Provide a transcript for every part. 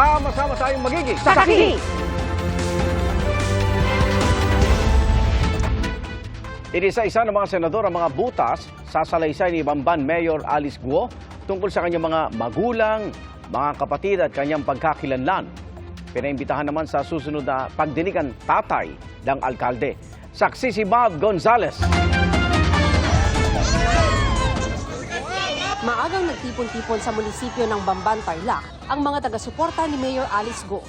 Sama-sama tayong magiging Sakaki! Inisa-isa ng mga senador ang mga butas sa salaysay ni Bamban Mayor Alice Guo tungkol sa kanyang mga magulang, mga kapatid at kanyang pagkakilanlan. Pinaimbitahan naman sa susunod na pagdinigan tatay ng alkalde. Saksi si Bob Gonzales. Maagang nagtipon-tipon sa munisipyo ng Bamban, Tarlac ang mga taga-suporta ni Mayor Alice Go.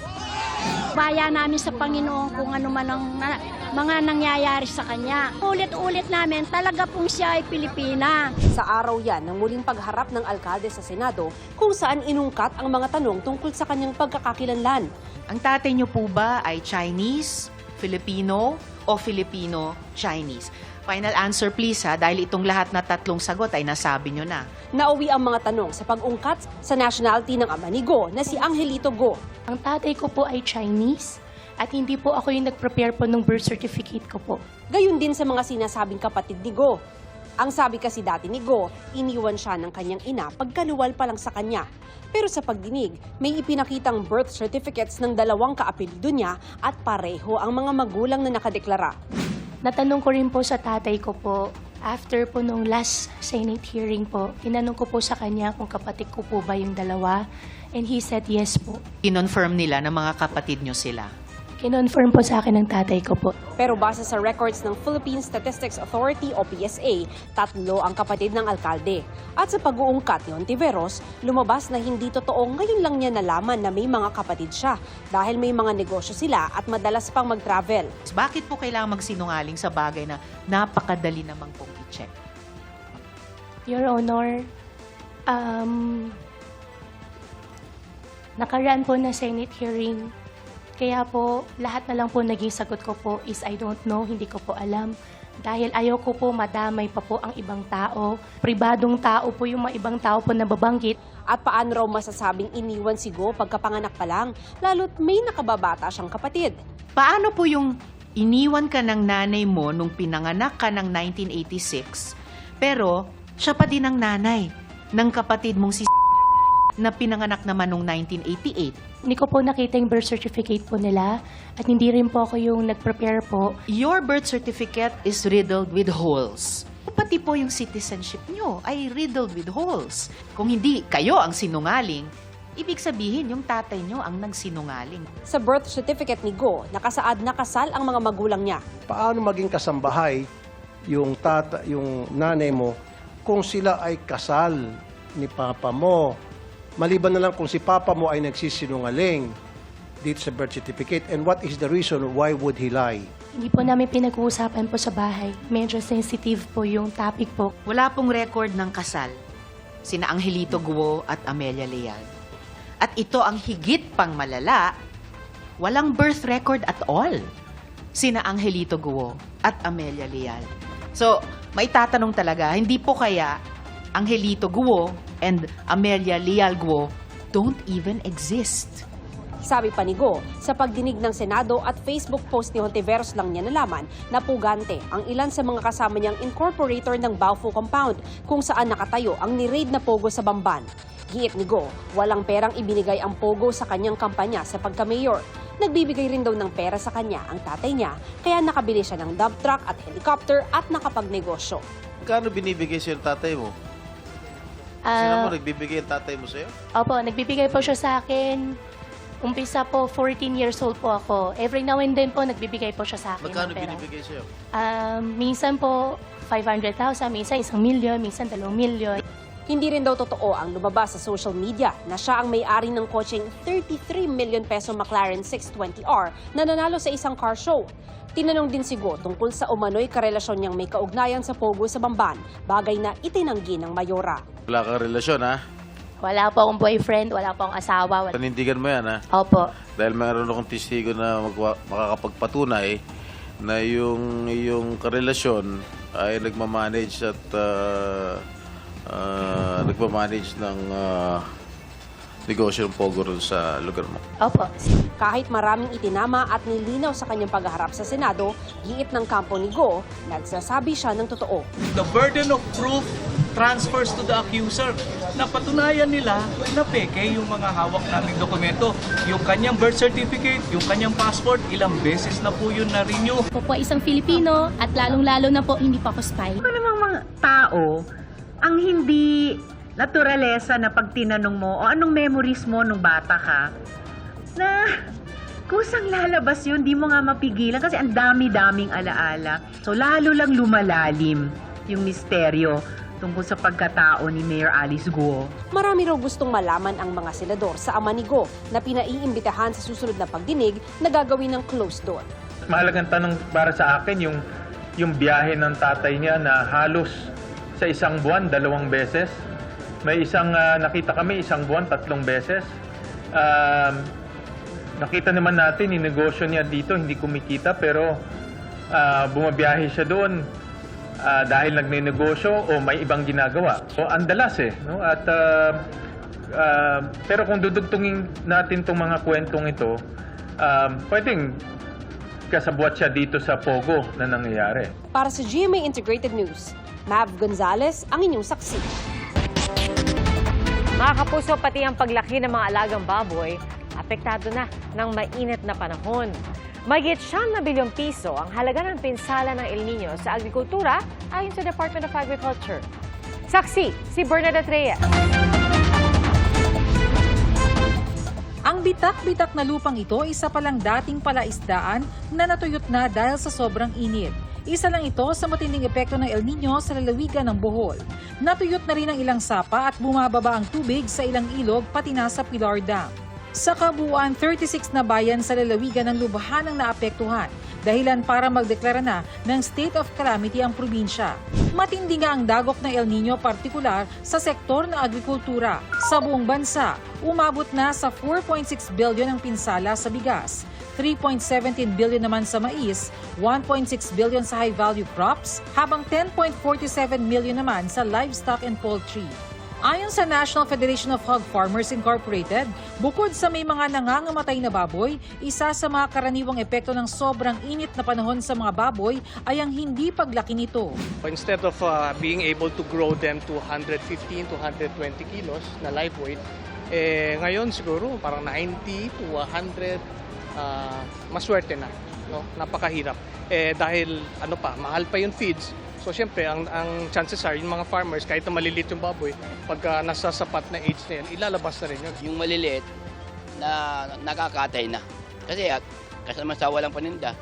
baya namin sa Panginoon kung ano man ang na- mga nangyayari sa kanya. Ulit-ulit namin, talaga pong siya ay Pilipina. Sa araw yan ng muling pagharap ng alkalde sa Senado kung saan inungkat ang mga tanong tungkol sa kanyang pagkakakilanlan. Ang tatay niyo po ba ay Chinese, Filipino, o Filipino-Chinese? Final answer please ha, dahil itong lahat na tatlong sagot ay nasabi niyo na. Nauwi ang mga tanong sa pag-ungkat sa nationality ng ama ni Go na si Angelito Go. Ang tatay ko po ay Chinese at hindi po ako yung nag-prepare po ng birth certificate ko po. Gayon din sa mga sinasabing kapatid ni Go. Ang sabi kasi dati ni Go, iniwan siya ng kanyang ina pagkaluwal pa lang sa kanya. Pero sa pagdinig, may ipinakitang birth certificates ng dalawang kaapelido niya at pareho ang mga magulang na nakadeklara. Natanong ko rin po sa tatay ko po, after po nung last Senate hearing po, tinanong ko po sa kanya kung kapatid ko po ba yung dalawa. And he said yes po. Kinonfirm nila na mga kapatid niyo sila. Kinonfirm po sa akin ng tatay ko po. Pero base sa records ng Philippine Statistics Authority o PSA, tatlo ang kapatid ng alkalde. At sa pag-uungkat ni Ontiveros, lumabas na hindi totoo ngayon lang niya nalaman na may mga kapatid siya dahil may mga negosyo sila at madalas pang mag-travel. Bakit po kailangan magsinungaling sa bagay na napakadali namang pong i-check? Your Honor, um, nakaraan po na Senate hearing. Kaya po, lahat na lang po naging sagot ko po is I don't know, hindi ko po alam. Dahil ayaw ko po madamay pa po ang ibang tao. Pribadong tao po yung mga ibang tao po na babanggit. At paano raw masasabing iniwan si Go pagkapanganak pa lang, lalo't may nakababata siyang kapatid. Paano po yung iniwan ka ng nanay mo nung pinanganak ka ng 1986, pero siya pa din ang nanay ng kapatid mong si na pinanganak naman nung 1988? Hindi ko po nakita yung birth certificate po nila at hindi rin po ako yung nag-prepare po. Your birth certificate is riddled with holes. Pati po yung citizenship nyo ay riddled with holes. Kung hindi kayo ang sinungaling, ibig sabihin yung tatay nyo ang nagsinungaling. Sa birth certificate ni Go, nakasaad na kasal ang mga magulang niya. paano maging kasambahay yung tata, yung nanay mo kung sila ay kasal ni papa mo. Maliban na lang kung si papa mo ay nagsisinungaling dito sa birth certificate and what is the reason why would he lie? Hindi po namin pinag-uusapan po sa bahay. Medyo sensitive po yung topic po. Wala pong record ng kasal. Sina Angelito Guo at Amelia Leal. At ito ang higit pang malala, walang birth record at all. Sina Angelito Guo at Amelia Leal. So, may tatanong talaga, hindi po kaya Angelito Guo and Amelia Leal Guo don't even exist. Sabi pa ni Go, sa pagdinig ng Senado at Facebook post ni Hontiveros lang niya nalaman na pugante ang ilan sa mga kasama niyang incorporator ng Baufo Compound kung saan nakatayo ang ni-raid na Pogo sa Bamban. Giit ni Go, walang perang ibinigay ang Pogo sa kanyang kampanya sa pagka-mayor. Nagbibigay rin daw ng pera sa kanya ang tatay niya, kaya nakabili siya ng dump truck at helicopter at nakapagnegosyo. Kano binibigay sa'yo ng tatay mo? Sino Ah, mo nagbibigay ang tatay mo sa'yo? opo, nagbibigay po siya sa akin. Umpisa po, 14 years old po ako. Every now and then po, nagbibigay po siya sa akin. Magkano ng pera. binibigay sa'yo? Um, minsan po, 500,000, minsan isang milyon, minsan dalawang milyon. Hindi rin daw totoo ang lumabas sa social media na siya ang may-ari ng kotseng 33 million peso McLaren 620R na nanalo sa isang car show. Tinanong din si Go tungkol sa umano'y karelasyon niyang may kaugnayan sa Pogo sa Bamban, bagay na itinanggi ng Mayora. Wala kang relasyon, ha? Wala po akong boyfriend, wala po akong asawa. Wala. Panindigan mo yan, ha? Opo. Dahil mayroon akong testigo na makakapagpatunay na yung, yung karelasyon ay nagmamanage at uh, uh, nagmamanage ng uh, negosyo ng Pogo sa lugar mo. Opo. Kahit maraming itinama at nilinaw sa kanyang pagharap sa Senado, giit ng kampo ni Go, nagsasabi siya ng totoo. the burden of proof transfers to the accuser. Napatunayan nila na peke yung mga hawak naming dokumento. Yung kanyang birth certificate, yung kanyang passport, ilang beses na po yun na-renew. Ako po isang Filipino at lalong-lalo na po hindi pa ako spy. Ano namang mga tao ang hindi naturalesa na pag tinanong mo o anong memories mo nung bata ka na kusang lalabas yun, di mo nga mapigilan kasi ang dami-daming alaala. So lalo lang lumalalim yung misteryo tungkol sa pagkatao ni Mayor Alice Guo. Marami raw gustong malaman ang mga senador sa ama ni Go na pinaiimbitahan sa susunod na pagdinig na gagawin ng closed door. mahalagang tanong para sa akin yung yung biyahe ng tatay niya na halos sa isang buwan dalawang beses. May isang ah, nakita kami isang buwan tatlong beses. Um, nakita naman natin yung negosyo niya dito hindi kumikita pero ah, bumabiyahe siya doon ah, dahil nagnenegosyo o may ibang ginagawa. So ang dalas eh, no? At ah, ah, pero kung dudugtungin natin tong mga kwentong ito, um, pwedeng kasabwat siya dito sa Pogo na nangyayari. Para sa GMA Integrated News, Mav Gonzalez ang inyong saksi. Mga kapuso, pati ang paglaki ng mga alagang baboy, apektado na ng mainit na panahon. Magit siyam na bilyong piso ang halaga ng pinsala ng El Nino sa agrikultura ayon sa Department of Agriculture. Saksi, si Bernadette Reyes. Ang bitak-bitak na lupang ito isa palang dating palaisdaan na natuyot na dahil sa sobrang init. Isa lang ito sa matinding epekto ng El Nino sa lalawigan ng Bohol. Natuyot na rin ang ilang sapa at bumababa ang tubig sa ilang ilog pati na sa Pilar Dam. Sa kabuuan, 36 na bayan sa lalawigan ng lubahan ang naapektuhan, dahilan para magdeklara na ng state of calamity ang probinsya. Matindi nga ang dagok ng El Nino partikular sa sektor ng agrikultura. Sa buong bansa, umabot na sa 4.6 billion ang pinsala sa bigas, 3.17 billion naman sa mais, 1.6 billion sa high-value crops, habang 10.47 million naman sa livestock and poultry. Ayon sa National Federation of Hog Farmers Incorporated, bukod sa may mga nangangamatay na baboy, isa sa mga karaniwang epekto ng sobrang init na panahon sa mga baboy ay ang hindi paglaki nito. Instead of uh, being able to grow them to 115 to 120 kilos na live weight, eh, ngayon siguro parang 90 to 100, uh, maswerte na. No? Napakahirap. Eh, dahil ano pa, mahal pa yung feeds. So syempre, ang, ang chances are, yung mga farmers, kahit na malilit yung baboy, pagka nasa sapat na age na yan, ilalabas na rin yun. Yung maliliit na nakakatay na. Kasi at kasama sa walang paninda.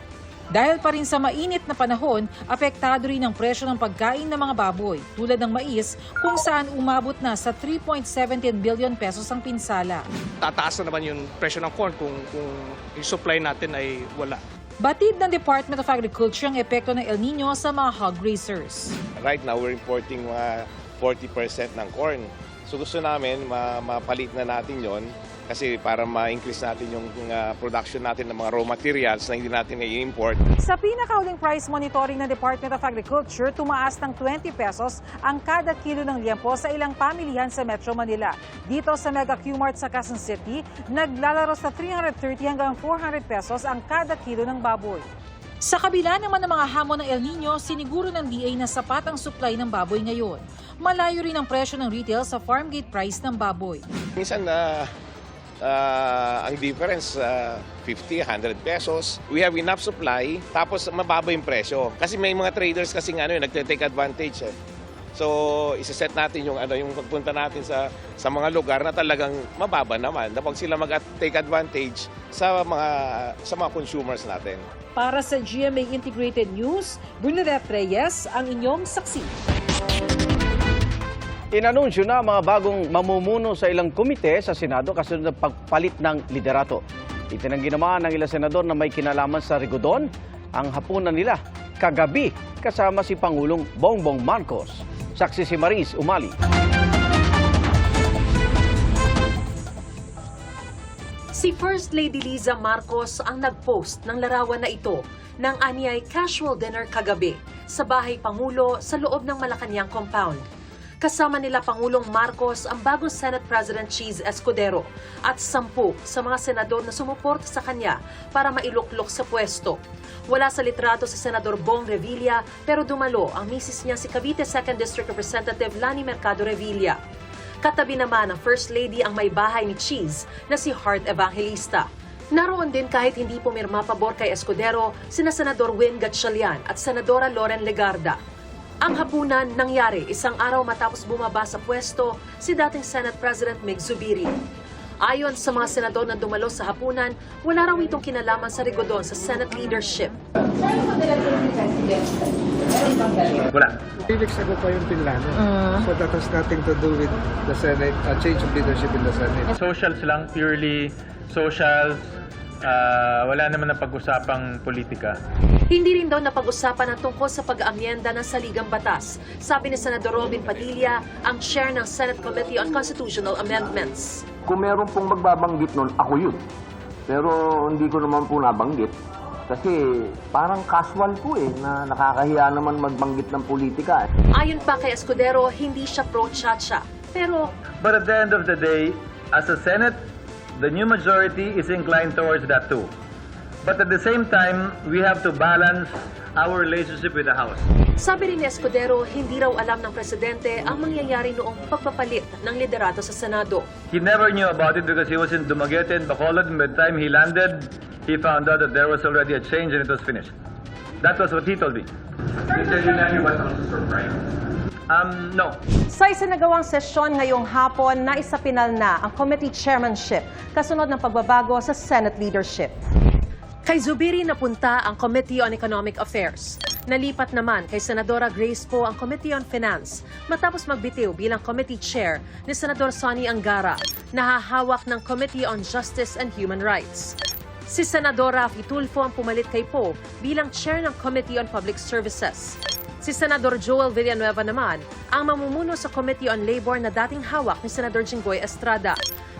Dahil pa rin sa mainit na panahon, apektado rin ang presyo ng pagkain ng mga baboy, tulad ng mais, kung saan umabot na sa 3.17 billion pesos ang pinsala. Tataas na naman yung presyo ng corn kung, kung yung supply natin ay wala. Batid ng Department of Agriculture ang epekto ng El Nino sa mga hog raisers. Right now, we're importing mga 40% ng corn. So gusto namin ma- mapalit na natin yon kasi para ma-increase natin yung uh, production natin ng mga raw materials na hindi natin i-import. Sa pinakauling price monitoring ng Department of Agriculture, tumaas ng 20 pesos ang kada kilo ng liempo sa ilang pamilihan sa Metro Manila. Dito sa Mega Q-Mart sa Quezon City, naglalaro sa 330 hanggang 400 pesos ang kada kilo ng baboy. Sa kabila naman ng mga hamon ng El Nino, siniguro ng DA na sapat ang supply ng baboy ngayon. Malayo rin ang presyo ng retail sa farm gate price ng baboy. Minsan na ang difference uh, 50, 100 pesos. We have enough supply, tapos mababa yung presyo. Kasi may mga traders kasi ano, yun, nagte-take advantage. Eh. So, isa-set natin yung ano yung pagpunta natin sa sa mga lugar na talagang mababa naman. Na pag sila mag-take advantage sa mga sa mga consumers natin. Para sa GMA Integrated News, Bernadette Reyes ang inyong saksi. Inanunsyo na mga bagong mamumuno sa ilang komite sa Senado kasunod ng pagpalit ng liderato. Itinanggi naman ng ilang senador na may kinalaman sa Rigodon ang hapunan nila kagabi kasama si Pangulong Bongbong Marcos. Saksi si Maris Umali. Si First Lady Liza Marcos ang nag-post ng larawan na ito ng anyay casual dinner kagabi sa bahay Pangulo sa loob ng Malacanang compound. Kasama nila Pangulong Marcos ang bagong Senate President Cheese Escudero at sampu sa mga senador na sumuporta sa kanya para mailuklok sa pwesto. Wala sa litrato si Senador Bong Revilla pero dumalo ang misis niya si Cavite 2nd District Representative Lani Mercado Revilla. Katabi naman ng First Lady ang may bahay ni Cheese na si Heart Evangelista. Naroon din kahit hindi pumirma pabor kay Escudero, sina Senador Win Gatchalian at Senadora Loren Legarda. Ang hapunan nangyari isang araw matapos bumaba sa pwesto si dating Senate President Mig Zubiri. Ayon sa mga senador na dumalo sa hapunan, wala raw itong kinalaman sa rigodon sa Senate leadership. Wala. Weeks ago pa yung pinlano. So that has nothing to do with the Senate, uh, change of leadership in the Senate. Socials lang, purely socials. Ah, wala naman na pag-usapang politika. Hindi rin daw napag-usapan ang tungkol sa pag-amyenda ng saligang batas. Sabi ni Senador Robin Padilla, ang chair ng Senate Committee on Constitutional Amendments. Kung meron pong magbabanggit nun, ako yun. Pero hindi ko naman po nabanggit. Kasi parang casual po eh, na nakakahiya naman magbanggit ng politika. eh. Ayon pa kay Escudero, hindi siya pro-chacha. Pero But at the end of the day, as a Senate, the new majority is inclined towards that too. But at the same time, we have to balance our relationship with the House. sabi rin ni Escudero, hindi raw alam ng presidente ang mangyayari noong pagpapalit ng liderato sa Senado. He never knew about it because he was in Dumaguete and Bacolod. And by the time he landed, he found out that there was already a change and it was finished. That was what he told me. Um, no. Sa isinagawang sesyon ngayong hapon, naisapinal na ang committee chairmanship kasunod ng pagbabago sa Senate leadership. Kay Zubiri napunta ang Committee on Economic Affairs. Nalipat naman kay Senadora Grace Poe ang Committee on Finance matapos magbitiw bilang committee chair ni Senador Sonny Angara, nahahawak ng Committee on Justice and Human Rights. Si Senador Rafi Tulfo ang pumalit kay Poe bilang chair ng Committee on Public Services. Si Senador Joel Villanueva naman ang mamumuno sa Committee on Labor na dating hawak ni Senador Jinggoy Estrada.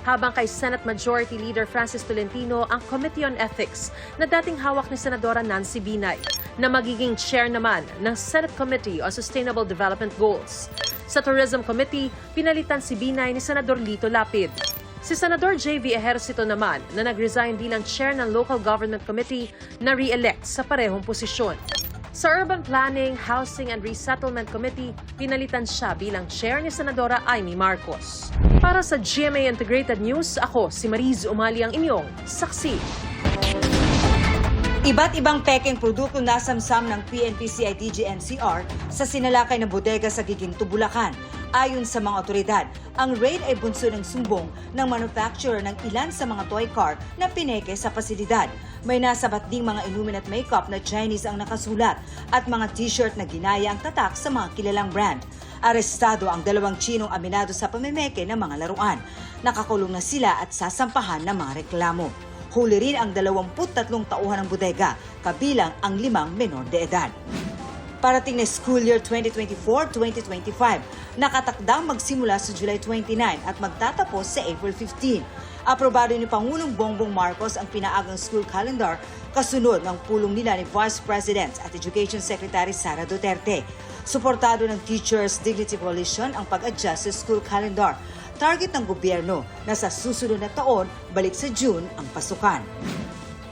Habang kay Senate Majority Leader Francis Tolentino ang Committee on Ethics na dating hawak ni Senadora Nancy Binay na magiging chair naman ng Senate Committee on Sustainable Development Goals. Sa Tourism Committee, pinalitan si Binay ni Senador Lito Lapid. Si Senador J.V. Ejercito naman na nag-resign bilang chair ng Local Government Committee na re-elect sa parehong posisyon. Sa Urban Planning, Housing and Resettlement Committee, pinalitan siya bilang chair ni Senadora Amy Marcos. Para sa GMA Integrated News, ako si Mariz Umali ang inyong saksi. Iba't ibang peking produkto nasamsam ng PNP-CIDG-NCR sa sinalakay ng bodega sa Giginto, Bulacan. Ayon sa mga otoridad, ang raid ay bunso ng sumbong ng manufacturer ng ilan sa mga toy car na pineke sa pasilidad. May nasabat ding mga inumin at makeup na Chinese ang nakasulat at mga t-shirt na ginaya ang tatak sa mga kilalang brand. Arestado ang dalawang Chinong aminado sa pamimeke ng mga laruan. Nakakulong na sila at sasampahan ng mga reklamo. Huli rin ang 23 tauhan ng bodega, kabilang ang limang menor de edad. Parating na school year 2024-2025, nakatakdang magsimula sa July 29 at magtatapos sa April 15. Aprobado ni Pangulong Bongbong Marcos ang pinaagang school calendar kasunod ng pulong nila ni Vice President at Education Secretary Sara Duterte. Suportado ng Teachers Dignity Coalition ang pag-adjust sa school calendar. Target ng gobyerno na sa susunod na taon, balik sa June ang pasukan.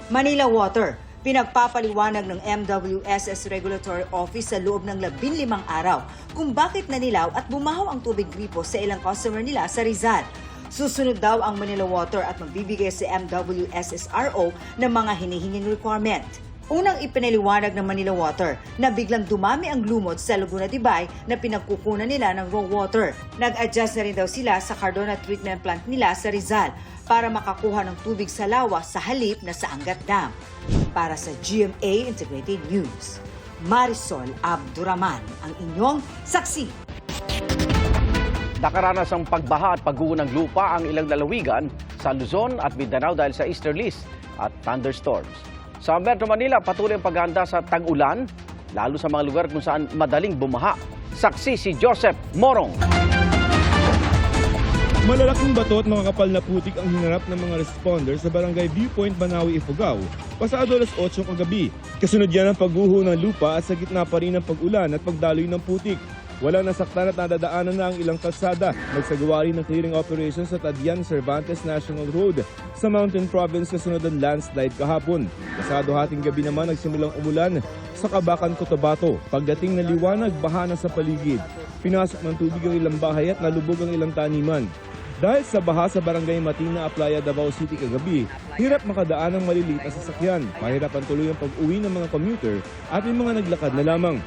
Manila Water, pinagpapaliwanag ng MWSS Regulatory Office sa loob ng 15 araw kung bakit nanilaw at bumahaw ang tubig gripo sa ilang customer nila sa Rizal. Susunod daw ang Manila Water at magbibigay sa MWSSRO ng mga hinihinging requirement. Unang ipinaliwanag ng Manila Water na biglang dumami ang lumot sa Laguna Tibay na pinagkukunan nila ng raw water. Nag-adjust na rin daw sila sa Cardona Treatment Plant nila sa Rizal para makakuha ng tubig sa lawa sa halip na sa Angat Dam. Para sa GMA Integrated News, Marisol Abduraman ang inyong saksi. Nakaranas ang pagbaha at pagguho ng lupa ang ilang lalawigan sa Luzon at Mindanao dahil sa easterlies at thunderstorms. Sa Metro Manila, patuloy ang paghahanda sa tag-ulan, lalo sa mga lugar kung saan madaling bumaha. Saksi si Joseph Morong. Malalaking bato at mga kapal na putik ang hinarap ng mga responders sa Barangay Viewpoint, Banawi, Ifugao pasado alas 8 kagabi. Kasunod yan ang pagguho ng lupa at sa gitna pa rin ng pag-ulan at pagdaloy ng putik. Wala nasaktan at nadadaanan na ang ilang kalsada. Nagsagawa rin ng clearing operation sa Tadian Cervantes National Road sa Mountain Province kasunod ng landslide kahapon. Kasado hating gabi naman nagsimulang umulan sa Kabakan, Cotabato. Pagdating na liwanag, baha na sa paligid. Pinasok ng tubig ang ilang bahay at nalubog ang ilang taniman. Dahil sa baha sa barangay Matina, Aplaya, Davao City kagabi, hirap makadaan ng maliliit na sasakyan. Mahirapan tuloy ang pag-uwi ng mga commuter at may mga naglakad na lamang.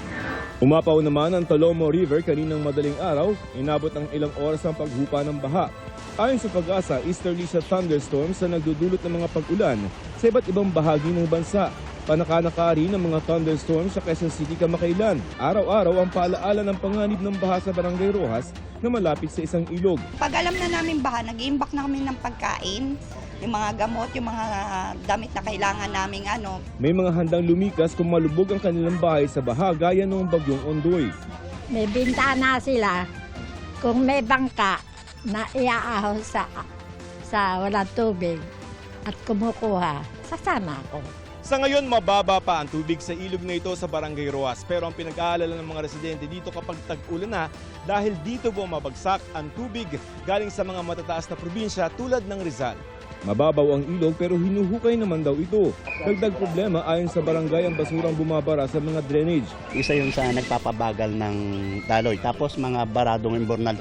Umapaw naman ang Tolomo River kaninang madaling araw, inabot ang ilang oras ang paghupa ng baha. Ayon sa pag-asa, easterly sa thunderstorms na nagdudulot ng mga pag-ulan sa iba't ibang bahagi ng bansa. Panakanaka rin ng mga thunderstorms sa Quezon City kamakailan. Araw-araw ang paalaala ng panganib ng baha sa Barangay Rojas na malapit sa isang ilog. Pag alam na namin baha, nag-iimbak na kami ng pagkain, yung mga gamot, yung mga damit na kailangan naming ano. May mga handang lumikas kung malubog ang kanilang bahay sa baha gaya ng bagyong Ondoy. May bintana sila. Kung may bangka na iaahon sa, sa walang tubig at kumukuha, sasama ako. Sa ngayon, mababa pa ang tubig sa ilog na ito sa Barangay Roas. Pero ang pinag-aalala ng mga residente dito kapag tag-ulan na dahil dito bumabagsak ang tubig galing sa mga matataas na probinsya tulad ng Rizal. Mababaw ang ilog pero hinuhukay naman daw ito. Dagdag problema ayon sa barangay ang basurang bumabara sa mga drainage. Isa yun sa nagpapabagal ng daloy. Tapos mga baradong imbornal.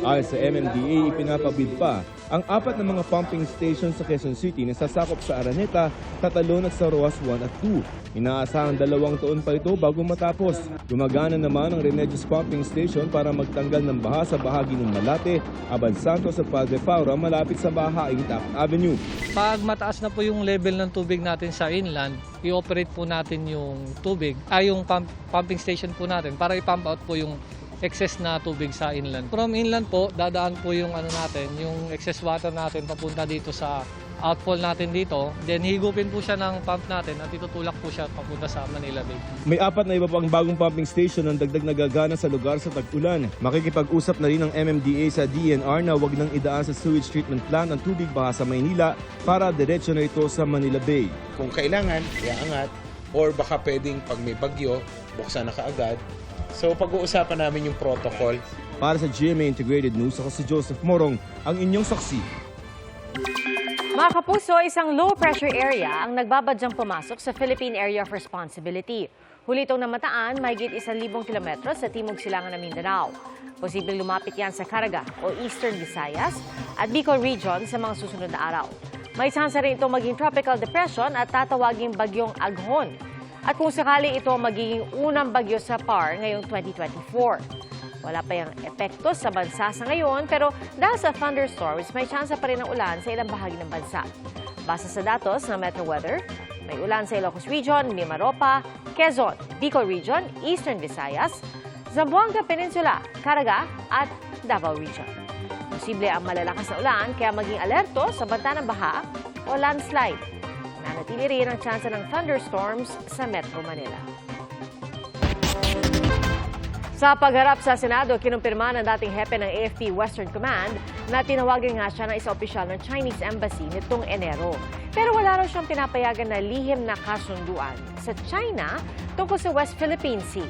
Ayon sa MMDA, ipinapabid pa ang apat na mga pumping station sa Quezon City na sasakop sa Araneta, Tatalon at sa Roas 1 at 2. Inaasahan dalawang taon pa ito bago matapos. Gumagana naman ang Remedios Pumping Station para magtanggal ng baha sa bahagi ng Malate, Abad Santos at Padre Paura malapit sa Bahaing Taft Avenue. Pag mataas na po yung level ng tubig natin sa inland, i-operate po natin yung tubig, ay yung pump- pumping station po natin para i-pump out po yung excess na tubig sa inland. From inland po, dadaan po yung ano natin, yung excess water natin papunta dito sa outfall natin dito. Then higupin po siya ng pump natin at itutulak po siya papunta sa Manila Bay. May apat na iba pang bagong pumping station ang dagdag nagagana sa lugar sa tag-ulan. Makikipag-usap na rin ang MMDA sa DNR na wag nang idaan sa sewage treatment plant ang tubig baha sa Maynila para diretsyo na ito sa Manila Bay. Kung kailangan, iaangat. Or baka pwedeng pag may bagyo, buksan na kaagad. So pag-uusapan namin yung protocol. Para sa GMA Integrated News, ako si Joseph Morong, ang inyong saksi. Mga kapuso, isang low-pressure area ang nagbabadyang pumasok sa Philippine Area of Responsibility. Huli itong namataan, mahigit isang libong kilometro sa timog silangan ng Mindanao. Posibleng lumapit yan sa Caraga o Eastern Visayas at Bicol Region sa mga susunod na araw. May sansa rin ito maging tropical depression at tatawaging bagyong Aghon. At kung sakali ito magiging unang bagyo sa PAR ngayong 2024. Wala pa yung epekto sa bansa sa ngayon pero dahil sa thunderstorms, may tsansa pa rin ng ulan sa ilang bahagi ng bansa. Base sa datos ng Metro Weather, may ulan sa Ilocos Region, Mimaropa, Quezon, Bicol Region, Eastern Visayas, Zamboanga Peninsula, Caraga at Davao Region. Posible ang malalakas na ulan kaya maging alerto sa banta ng baha o landslide. Nanatili rin ang tsansa ng thunderstorms sa Metro Manila. Sa pagharap sa Senado, kinumpirma ng dating hepe ng AFP Western Command na tinawagan nga siya ng isang opisyal ng Chinese Embassy nitong Enero. Pero wala raw siyang pinapayagan na lihim na kasunduan sa China tungkol sa West Philippine Sea.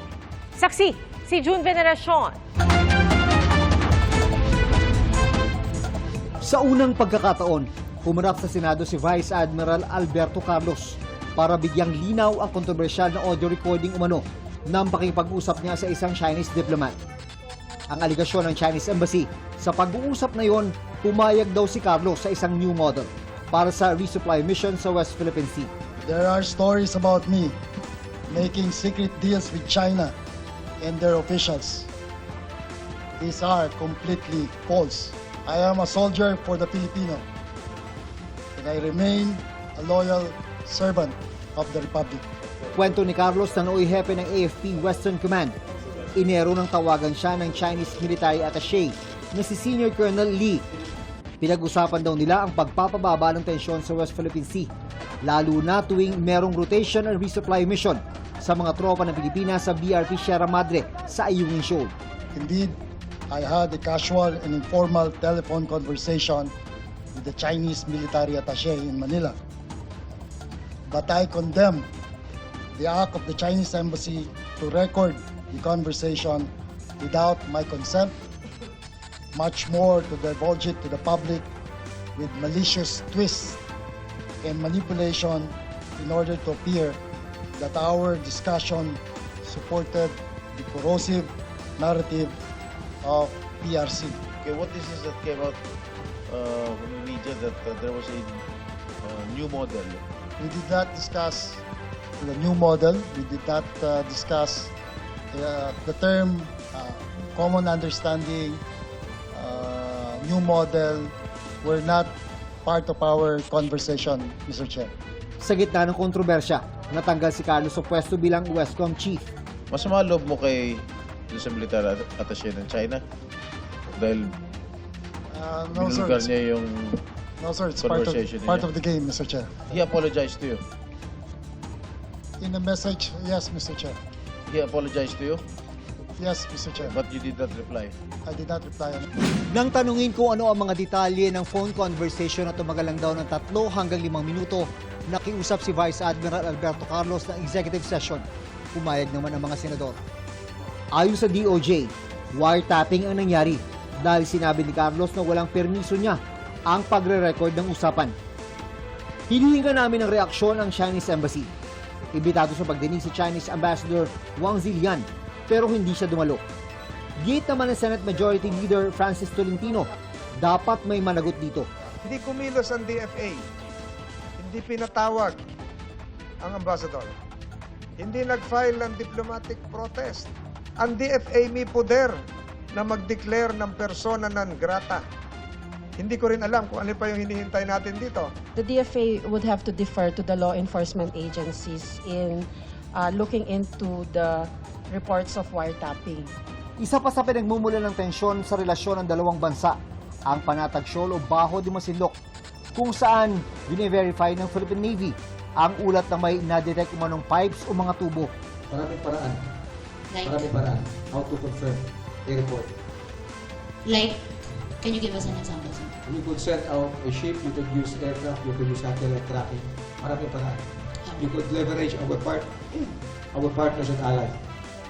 Saksi, si June Veneracion. Sa unang pagkakataon, humarap sa Senado si Vice Admiral Alberto Carlos para bigyang linaw ang kontrobersyal na audio recording umano ng pakipag-usap niya sa isang Chinese diplomat. Ang aligasyon ng Chinese Embassy, sa pag-uusap na yon, pumayag daw si Carlos sa isang new model para sa resupply mission sa West Philippine Sea. There are stories about me making secret deals with China and their officials. These are completely false. I am a soldier for the Filipino and I remain a loyal servant of the Republic. Kwento ni Carlos na nooy hepe ng AFP Western Command. Inero ng tawagan siya ng Chinese military attaché na si Senior Colonel Lee. Pinag-usapan daw nila ang pagpapababa ng tensyon sa West Philippine Sea, lalo na tuwing merong rotation and resupply mission sa mga tropa ng Pilipinas sa BRP Sierra Madre sa Ayungin Shoal. Indeed, I had a casual and informal telephone conversation the Chinese military attaché in Manila. But I condemn the act of the Chinese embassy to record the conversation without my consent, much more to divulge it to the public with malicious twists and manipulation in order to appear that our discussion supported the corrosive narrative of PRC. Okay, what this is that came out uh, from the media that uh, there was a uh, new model. We did not discuss the new model. We did not uh, discuss uh, the term uh, common understanding, uh, new model were not part of our conversation, Mr. Chair. Sa gitna ng kontrobersya, natanggal si Carlos sa pwesto bilang Westcom Chief. Masama loob mo kay sa military at- attaché ng China dahil Uh, no, sir. binulgar niya yung No, sir. It's part of, conversation part niya. of the game, Mr. Chair. He apologized to you. In the message, yes, Mr. Chair. He apologized to you, Yes, Mr. Chair. but you did not reply. I did not reply on it. Nang tanungin kung ano ang mga detalye ng phone conversation na tumagal lang daw ng tatlo hanggang limang minuto, nakiusap si Vice Admiral Alberto Carlos ng executive session. Pumayag naman ang mga senador. Ayon sa DOJ, wiretapping ang nangyari dahil sinabi ni Carlos na walang permiso niya ang pagre-record ng usapan. Hinihinga namin ng reaksyon ang Chinese Embassy. Ibitado sa pagdinig si Chinese Ambassador Wang Zilian pero hindi siya dumalo. Gate naman ng Senate Majority Leader Francis Tolentino, dapat may managot dito. Hindi kumilos ang DFA. Hindi pinatawag ang ambassador. Hindi nag-file ng diplomatic protest. Ang DFA may poder na mag-declare ng persona non grata. Hindi ko rin alam kung ano pa yung hinihintay natin dito. The DFA would have to defer to the law enforcement agencies in uh, looking into the reports of wiretapping. Isa pa sa pinagmumula ng tensyon sa relasyon ng dalawang bansa, ang panatag shoal o Baho de Masinloc, kung saan bine-verify ng Philippine Navy ang ulat na may na-detect umanong pipes o mga tubo. Maraming paraan. Maraming paraan. How to confirm a report. like, can you give us an example, sir? You could send out a ship, you could use aircraft, you could use satellite tracking. Maraming paraan. You could leverage our part, our partners and allies.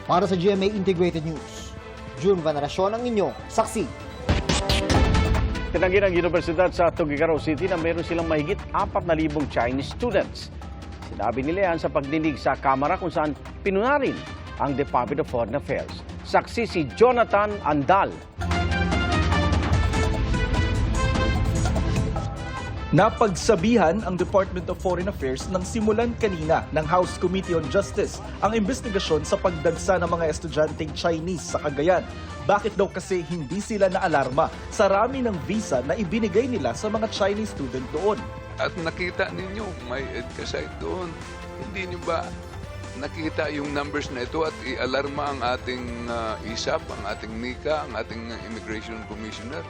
Para sa GMA Integrated News, June Veneracion ang inyo, saksi. Tinanggi ng Universidad sa Tuguegarao City na meron silang mahigit 4,000 Chinese students. Sinabi nila yan sa pagdinig sa Kamara kung saan pinunarin ang Department of Foreign Affairs. Saksi si Jonathan Andal. Napagsabihan ang Department of Foreign Affairs nang simulan kanina ng House Committee on Justice ang investigasyon sa pagdagsa ng mga estudyanteng Chinese sa Cagayan. Bakit daw kasi hindi sila naalarma sa rami ng visa na ibinigay nila sa mga Chinese student doon? At nakita ninyo, may EDCA doon. Hindi nyo ba nakita yung numbers na ito at i-alarma ang ating ah, ISAP, ang ating NICA, ang ating Immigration Commissioner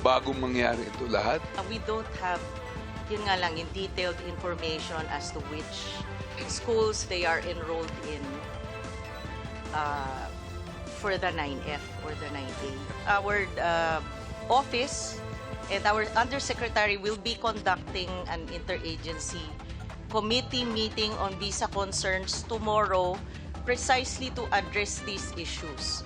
bago mangyari ito lahat? We don't have, yun nga lang, in detailed information as to which schools they are enrolled in uh, for the 9F or the 9A. Our uh, office and our undersecretary will be conducting an interagency committee meeting on visa concerns tomorrow precisely to address these issues.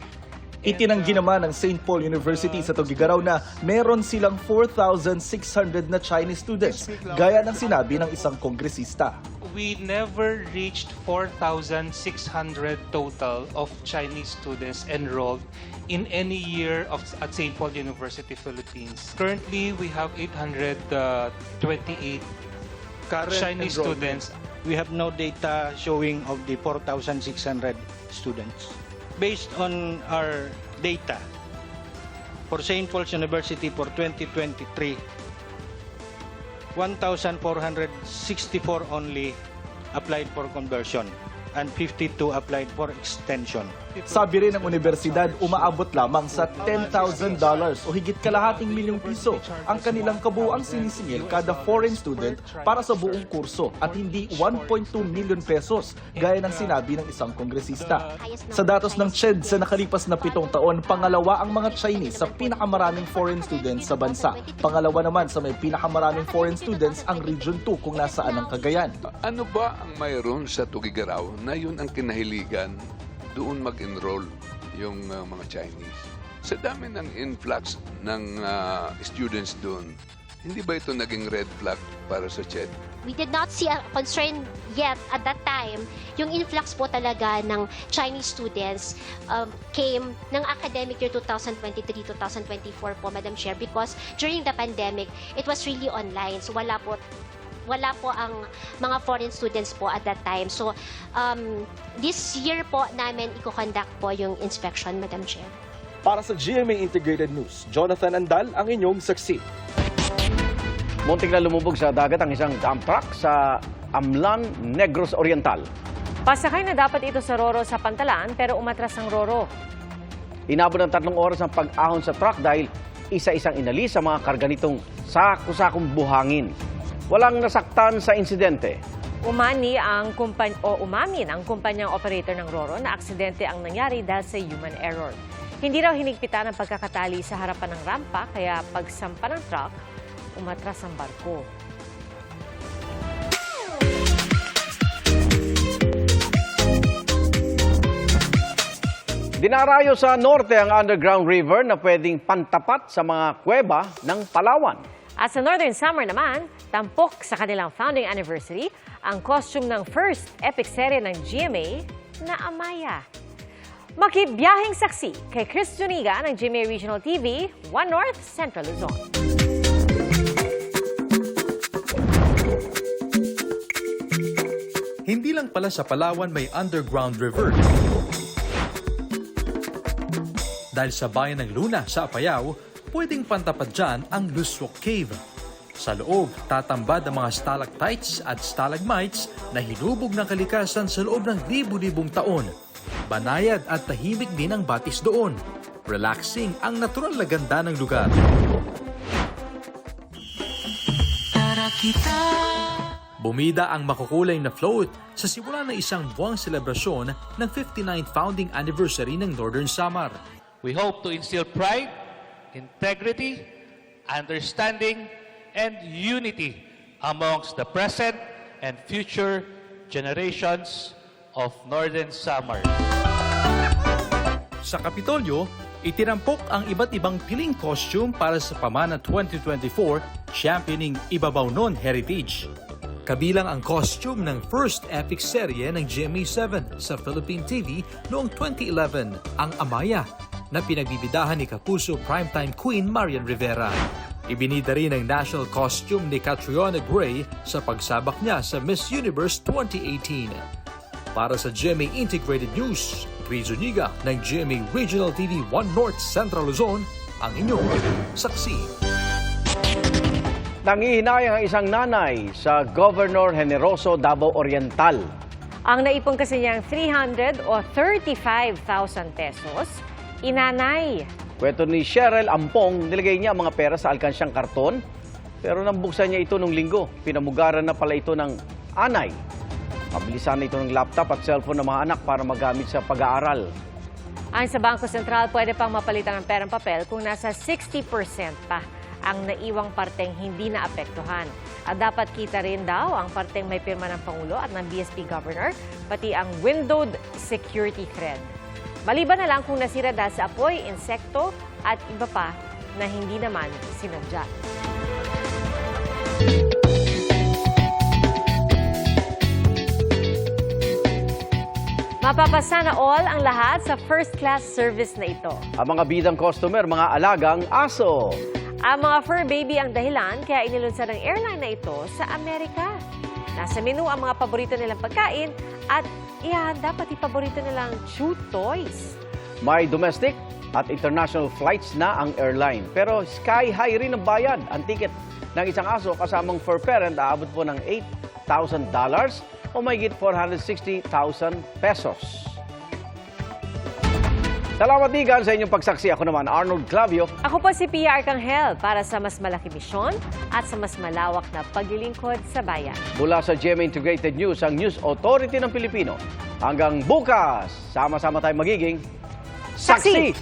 Itinanggi naman ng St. Paul University sa Tuguegarao na meron silang 4,600 na Chinese students, gaya ng sinabi ng isang kongresista. we never reached 4,600 total of Chinese students enrolled in any year of, at St. Paul University, Philippines. Currently, we have 828 Current Chinese students. We have no data showing of the 4,600 students. Based on our data for St. Paul's University for 2023, 1,464 only applied for conversion and 52 applied for extension. Sabi rin ng universidad, umaabot lamang sa $10,000 o higit kalahating milyong piso ang kanilang kabuuang sinisingil kada foreign student para sa buong kurso at hindi 1.2 million pesos gaya ng sinabi ng isang kongresista. Sa datos ng CHED sa nakalipas na pitong taon, pangalawa ang mga Chinese sa pinakamaraming foreign students sa bansa. Pangalawa naman sa may pinakamaraming foreign students ang Region 2 kung nasaan ang Cagayan. Ano ba ang mayroon sa Tugigarao na yun ang kinahiligan doon mag-enroll yung uh, mga Chinese. Sa dami ng influx ng uh, students doon, hindi ba ito naging red flag para sa CHED? we did not see a concern yet at that time. Yung influx po talaga ng Chinese students um, came ng academic year 2023-2024 po, Madam Chair, because during the pandemic, it was really online. So wala po wala po ang mga foreign students po at that time. So um, this year po namin i-conduct po yung inspection, Madam Chair. Para sa GMA Integrated News, Jonathan Andal ang inyong saksi. Muntik na lumubog sa dagat ang isang dump truck sa Amlan, Negros Oriental. Pasakay na dapat ito sa Roro sa Pantalan pero umatras ang Roro. Inabot ng tatlong oras ang pag-ahon sa truck dahil isa-isang inalis sa mga karga nitong sako-sakong buhangin. Walang nasaktan sa insidente. Umani ang kumpan o umamin ang kumpanyang operator ng Roro na aksidente ang nangyari dahil sa human error. Hindi raw hinigpitan ang pagkakatali sa harapan ng rampa kaya pagsampa ng truck, umatras ang barko. Dinarayo sa norte ang underground river na pwedeng pantapat sa mga kuweba ng Palawan. At sa Northern Summer naman, tampok sa kanilang founding anniversary ang costume ng first epic serye ng GMA na Amaya. Makibiyahing saksi kay Chris Zuniga ng GMA Regional TV, One North, Central Luzon. Hindi lang pala sa Palawan may underground river. Dahil sa bayan ng Luna sa Apayao, pwedeng pantapat dyan ang Luswok Cave. Sa loob, tatambad ang mga stalactites at stalagmites na hinubog ng kalikasan sa loob ng libu-libong taon. Banayad at tahimik din ang batis doon. Relaxing ang natural na ganda ng lugar. Bumida ang makukulay na float sa simula ng isang buwang selebrasyon ng 59th founding anniversary ng Northern Samar. We hope to instill pride, integrity, understanding, and unity amongst the present and future generations of Northern Samar. Sa Kapitolyo, itinampok ang iba't ibang piling costume para sa Pamana 2024 championing Ibabaw Non Heritage. Kabilang ang costume ng first epic serye ng GMA7 sa Philippine TV noong 2011, ang Amaya, na pinagbibidahan ni Kapuso primetime queen Marian Rivera. Ibinida rin ang national costume ni Catriona Gray sa pagsabak niya sa Miss Universe 2018. Para sa GMA Integrated News, Rizzo Niga ng GMA Regional TV 1 North Central Luzon, ang inyong saksi. Nangihinayang ang isang nanay sa Governor Generoso Davao Oriental. Ang naipon kasi niyang 300 o 35,000 pesos, inanay. Kwento ni Cheryl Ampong, nilagay niya ang mga pera sa alkansyang karton. Pero nang buksan niya ito nung linggo, pinamugaran na pala ito ng anay. Mabilisan na ito ng laptop at cellphone ng mga anak para magamit sa pag-aaral. Ang sa Bangko Sentral, pwede pang mapalitan ng perang papel kung nasa 60% pa ang naiwang parteng hindi naapektuhan. At dapat kita rin daw ang parteng may pirma ng Pangulo at ng BSP Governor, pati ang windowed security thread. Maliban na lang kung nasira dahil sa apoy, insekto at iba pa na hindi naman sinadya. Mapapasana all ang lahat sa first-class service na ito. Ang mga bidang customer, mga alagang aso. Ang mga fur baby ang dahilan kaya inilunsad ng airline na ito sa Amerika. Nasa menu ang mga paborito nilang pagkain at ihahanda pati paborito nilang chew toys. May domestic at international flights na ang airline. Pero sky high rin ang bayad. Ang ticket ng isang aso kasamang fur parent aabot po ng $8,000 o may 460,000 pesos. Salamat Digan sa inyong pagsaksi. Ako naman, Arnold Clavio. Ako po si Pia Arcangel para sa mas malaki misyon at sa mas malawak na paglilingkod sa bayan. Mula sa GMA Integrated News, ang News Authority ng Pilipino. Hanggang bukas, sama-sama tayo magiging saksi!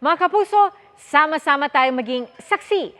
Mga kapuso, sama-sama tayo maging saksi